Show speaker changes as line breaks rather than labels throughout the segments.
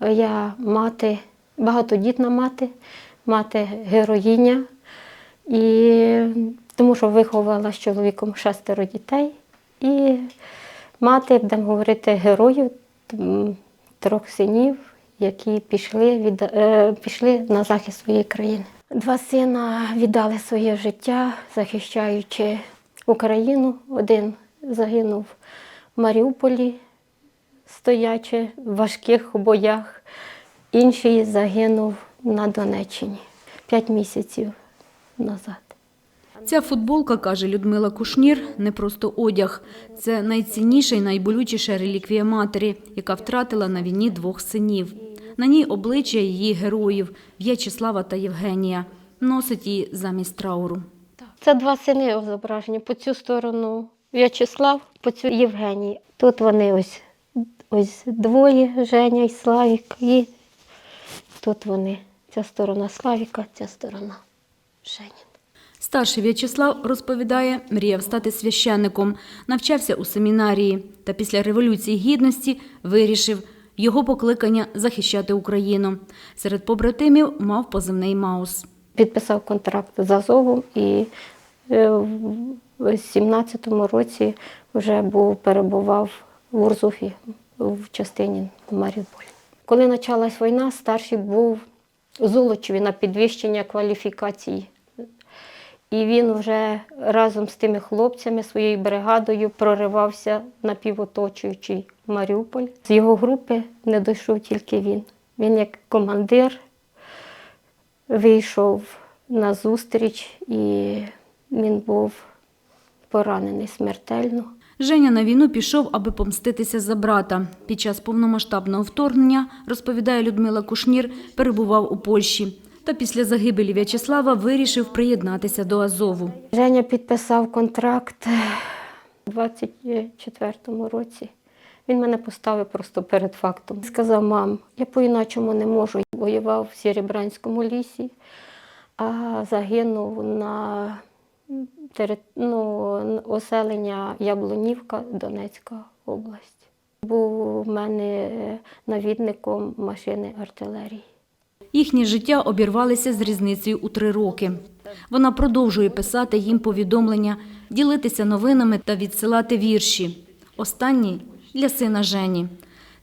Я мати, багатодітна мати, мати героїня. І тому що виховала з чоловіком шестеро дітей. І мати, будемо говорити, героїв трьох синів, які пішли, від, е, пішли на захист своєї країни. Два сина віддали своє життя, захищаючи Україну. Один загинув в Маріуполі, стоячи в важких боях, інший загинув на Донеччині п'ять місяців назад.
Ця футболка, каже Людмила Кушнір, не просто одяг. Це найцінніша і найболючіша реліквія матері, яка втратила на війні двох синів. На ній обличчя її героїв В'ячеслава та Євгенія. Носить її замість трауру.
Це два сини зображені. По цю сторону В'ячеслав, по цю Євгеній. Тут вони ось, ось двоє, Женя і Славік. І тут вони. Ця сторона Славіка, ця сторона Женя.
Старший В'ячеслав розповідає, мріяв стати священником, навчався у семінарії та після Революції Гідності вирішив його покликання захищати Україну. Серед побратимів мав позивний Маус.
Підписав контракт з Азовом і е, в 17-му році вже був, перебував в Урзуфі в частині Маріуполь. Коли почалась війна, старший був Золочеві на підвищення кваліфікації. І він вже разом з тими хлопцями, своєю бригадою проривався на півоточуючий Маріуполь. З його групи не дійшов тільки він. Він як командир вийшов на зустріч і він був поранений смертельно.
Женя на війну пішов, аби помститися за брата. Під час повномасштабного вторгнення, розповідає Людмила Кушнір, перебував у Польщі. Та після загибелі В'ячеслава вирішив приєднатися до Азову.
Женя підписав контракт у 24-му році. Він мене поставив просто перед фактом. Сказав, мам, я по-іначому не можу. Воював в Серебранському лісі, а загинув на ну, оселення Яблунівка, Донецька область. Був у мене навідником машини артилерії.
Їхнє життя обірвалися з різницею у три роки. Вона продовжує писати їм повідомлення, ділитися новинами та відсилати вірші. Останній для сина Жені.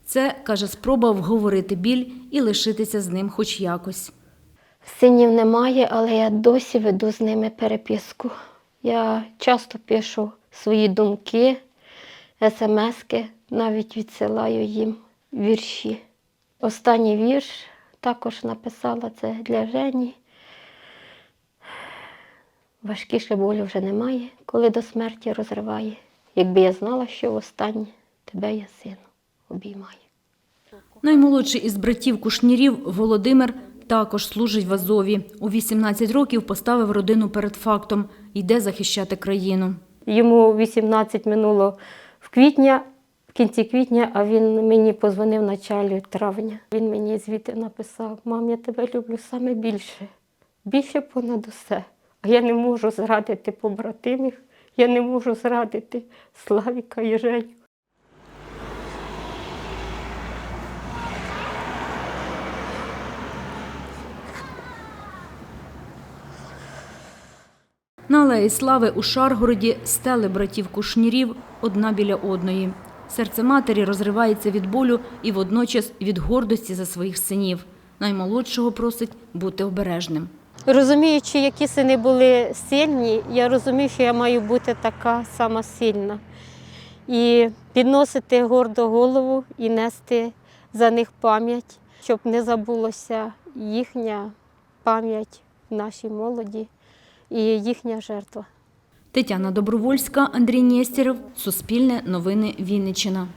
Це, каже, спроба вговорити біль і лишитися з ним хоч якось.
Синів немає, але я досі веду з ними переписку. Я часто пишу свої думки, смски, навіть відсилаю їм вірші. Останній вірш також написала це для Жені. Важкіше болю вже немає, коли до смерті розриває. Якби я знала, що востаннє тебе я сину обіймаю.
Наймолодший із братів Кушнірів Володимир також служить в Азові. У 18 років поставив родину перед фактом – йде захищати країну.
Йому 18 минуло в квітня, в кінці квітня, а він мені позвонив в началі травня. Він мені звідти написав: Мам, я тебе люблю саме більше, більше понад усе. А я не можу зрадити побратимів, я не можу зрадити Славіка і Женю.
На алеї Слави у Шаргороді стели братів Кушнірів одна біля одної. Серце матері розривається від болю і водночас від гордості за своїх синів. Наймолодшого просить бути обережним.
Розуміючи, які сини були сильні, я розумію, що я маю бути така сама сильна. І підносити гордо голову і нести за них пам'ять, щоб не забулося їхня пам'ять в нашій молоді і їхня жертва.
Тетяна Добровольська, Андрій Нєстєров, Суспільне новини Вінниччина.